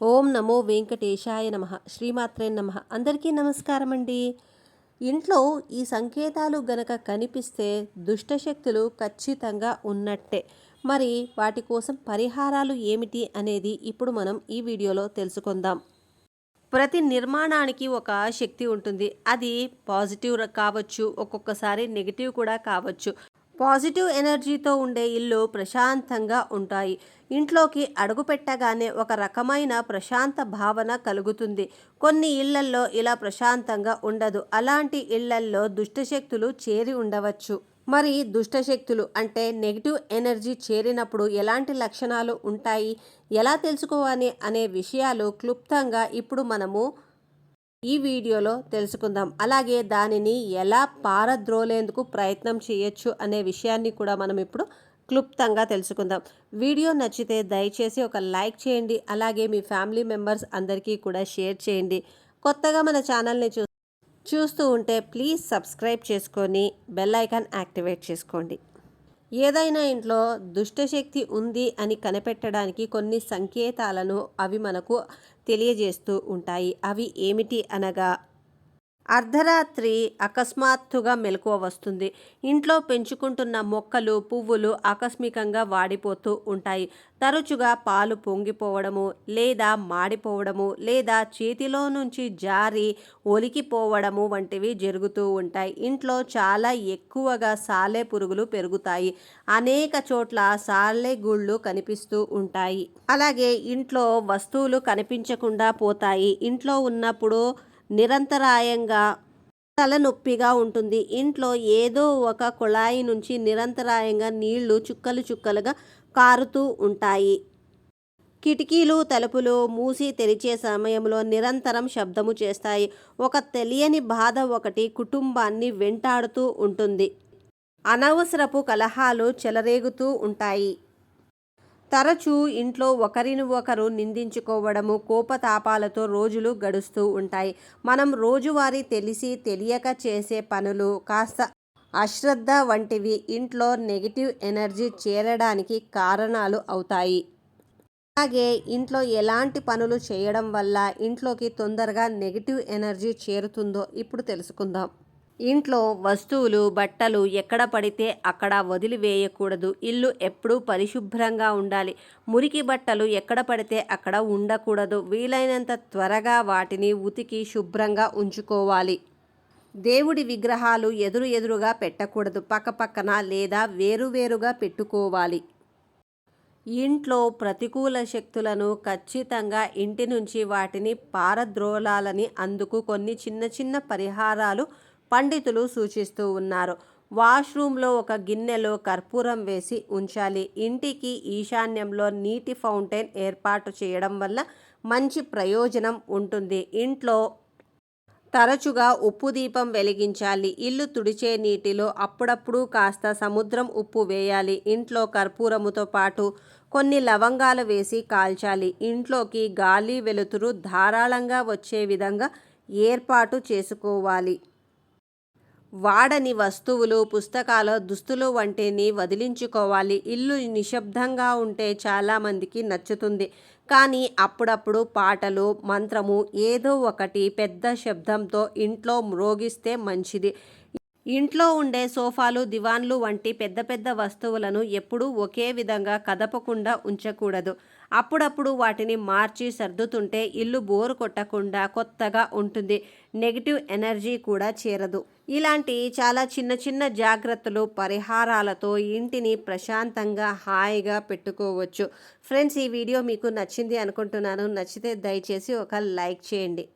ఓం నమో వెంకటేశాయ నమ. శ్రీమాత్రే నమ. అందరికీ నమస్కారం అండి ఇంట్లో ఈ సంకేతాలు గనక కనిపిస్తే దుష్టశక్తులు ఖచ్చితంగా ఉన్నట్టే. మరి వాటి కోసం పరిహారాలు ఏమిటి అనేది ఇప్పుడు మనం ఈ వీడియోలో తెలుసుకుందాం. ప్రతి నిర్మాణానికి ఒక శక్తి ఉంటుంది. అది పాజిటివ్ కావచ్చు ఒక్కొక్కసారి నెగిటివ్ కూడా కావచ్చు. పాజిటివ్ ఎనర్జీతో ఉండే ఇల్లు ప్రశాంతంగా ఉంటాయి. ఇంట్లోకి అడుగుపెట్టగానే ఒక రకమైన ప్రశాంత భావన కలుగుతుంది. కొన్ని ఇళ్ళల్లో ఇలా ప్రశాంతంగా ఉండదు. అలాంటి ఇళ్ళల్లో దుష్టశక్తులు చేరి ఉండవచ్చు. మరి దుష్టశక్తులు అంటే నెగిటివ్ ఎనర్జీ చేరినప్పుడు ఎలాంటి లక్షణాలు ఉంటాయి? ఎలా తెలుసుకోవాలి అనే విషయాలు క్లుప్తంగా ఇప్పుడు మనము ఈ వీడియోలో తెలుసుకుందాం. అలాగే దానిని ఎలా పారద్రోలేందుకు ప్రయత్నం చేయొచ్చు అనే విషయాన్ని కూడా మనం ఇప్పుడు క్లుప్తంగా తెలుసుకుందాం. వీడియో నచ్చితే దయచేసి ఒక లైక్ చేయండి. అలాగే మీ ఫ్యామిలీ మెంబర్స్ అందరికీ కూడా షేర్ చేయండి. కొత్తగా మన ఛానల్ని చూ చూస్తూ ఉంటే ప్లీజ్ సబ్స్క్రైబ్ చేసుకొని బెల్ ఐకాన్ యాక్టివేట్ చేసుకోండి. ఏదైనా ఇంట్లో దుష్టశక్తి ఉంది అని కనిపెట్టడానికి కొన్ని సంకేతాలను అవి మనకు తెలియజేస్తూ ఉంటాయి. అవి ఏమిటి అనగా అర్ధరాత్రి అకస్మాత్తుగా మెలకువ వస్తుంది. ఇంట్లో పెంచుకుంటున్న మొక్కలు పువ్వులు ఆకస్మికంగా వాడిపోతూ ఉంటాయి. తరచుగా పాలు పొంగిపోవడము లేదా మాడిపోవడము లేదా చేతిలో నుంచి జారి ఒలికిపోవడము వంటివి జరుగుతూ ఉంటాయి. ఇంట్లో చాలా ఎక్కువగా సాలె పురుగులు పెరుగుతాయి. అనేక చోట్ల సాలె గుళ్ళు కనిపిస్తూ ఉంటాయి. అలాగే ఇంట్లో వస్తువులు కనిపించకుండా పోతాయి. ఇంట్లో ఉన్నప్పుడు నిరంతరాయంగా తలనొప్పిగా ఉంటుంది. ఇంట్లో ఏదో ఒక కుళాయి నుంచి నిరంతరాయంగా నీళ్ళు చుక్కలు చుక్కలుగా కారుతూ ఉంటాయి. కిటికీలు తలుపులు మూసి తెరిచే సమయంలో నిరంతరం శబ్దము చేస్తాయి. ఒక తెలియని బాధ ఒకటి కుటుంబాన్ని వెంటాడుతూ ఉంటుంది. అనవసరపు కలహాలు చెలరేగుతూ ఉంటాయి. తరచూ ఇంట్లో ఒకరిని ఒకరు నిందించుకోవడము కోపతాపాలతో రోజులు గడుస్తూ ఉంటాయి. మనం రోజువారీ తెలిసి తెలియక చేసే పనులు కాస్త అశ్రద్ధ వంటివి. ఇంట్లో నెగిటివ్ ఎనర్జీ చేరడానికి కారణాలు అవుతాయి. అలాగే ఇంట్లో ఎలాంటి పనులు చేయడం వల్ల ఇంట్లోకి తొందరగా నెగిటివ్ ఎనర్జీ చేరుతుందో ఇప్పుడు తెలుసుకుందాం. ఇంట్లో వస్తువులు బట్టలు ఎక్కడ పడితే అక్కడ వదిలివేయకూడదు. ఇల్లు ఎప్పుడూ పరిశుభ్రంగా ఉండాలి. మురికి బట్టలు ఎక్కడ పడితే అక్కడ ఉండకూడదు. వీలైనంత త్వరగా వాటిని ఉతికి శుభ్రంగా ఉంచుకోవాలి. దేవుడి విగ్రహాలు ఎదురు ఎదురుగా పెట్టకూడదు. పక్కపక్కన లేదా వేరువేరుగా పెట్టుకోవాలి. ఇంట్లో ప్రతికూల శక్తులను ఖచ్చితంగా ఇంటి నుంచి వాటిని పారద్రోలాలని అందుకు కొన్ని చిన్న చిన్న పరిహారాలు పండితులు సూచిస్తూ ఉన్నారు. వాష్రూమ్లో ఒక గిన్నెలో కర్పూరం వేసి ఉంచాలి. ఇంటికి ఈశాన్యంలో నీటి ఫౌంటైన్ ఏర్పాటు చేయడం వల్ల మంచి ప్రయోజనం ఉంటుంది. ఇంట్లో తరచుగా ఉప్పు దీపం వెలిగించాలి. ఇల్లు తుడిచే నీటిలో అప్పుడప్పుడు కాస్త సముద్రం ఉప్పు వేయాలి. ఇంట్లో కర్పూరముతో పాటు కొన్ని లవంగాలు వేసి కాల్చాలి. ఇంట్లోకి గాలి వెలుతురు ధారాళంగా వచ్చే విధంగా ఏర్పాటు చేసుకోవాలి. వాడని వస్తువులు పుస్తకాలు దుస్తులు వంటిని వదిలించుకోవాలి. ఇల్లు నిశ్శబ్దంగా ఉంటే చాలామందికి నచ్చుతుంది. కానీ అప్పుడప్పుడు పాటలు మంత్రము ఏదో ఒకటి పెద్ద శబ్దంతో ఇంట్లో మ్రోగిస్తే మంచిది. ఇంట్లో ఉండే సోఫాలు దివాన్లు వంటి పెద్ద పెద్ద వస్తువులను ఎప్పుడూ ఒకే విధంగా కదపకుండా ఉంచకూడదు. అప్పుడప్పుడు వాటిని మార్చి సర్దుతుంటే ఇల్లు బోరు కొట్టకుండా కొత్తగా ఉంటుంది. నెగిటివ్ ఎనర్జీ కూడా చేరదు. ఇలాంటి చాలా చిన్న చిన్న జాగ్రత్తలు పరిహారాలతో ఇంటిని ప్రశాంతంగా హాయిగా పెట్టుకోవచ్చు. ఫ్రెండ్స్ ఈ వీడియో మీకు నచ్చింది అనుకుంటున్నాను. నచ్చితే దయచేసి ఒక లైక్ చేయండి.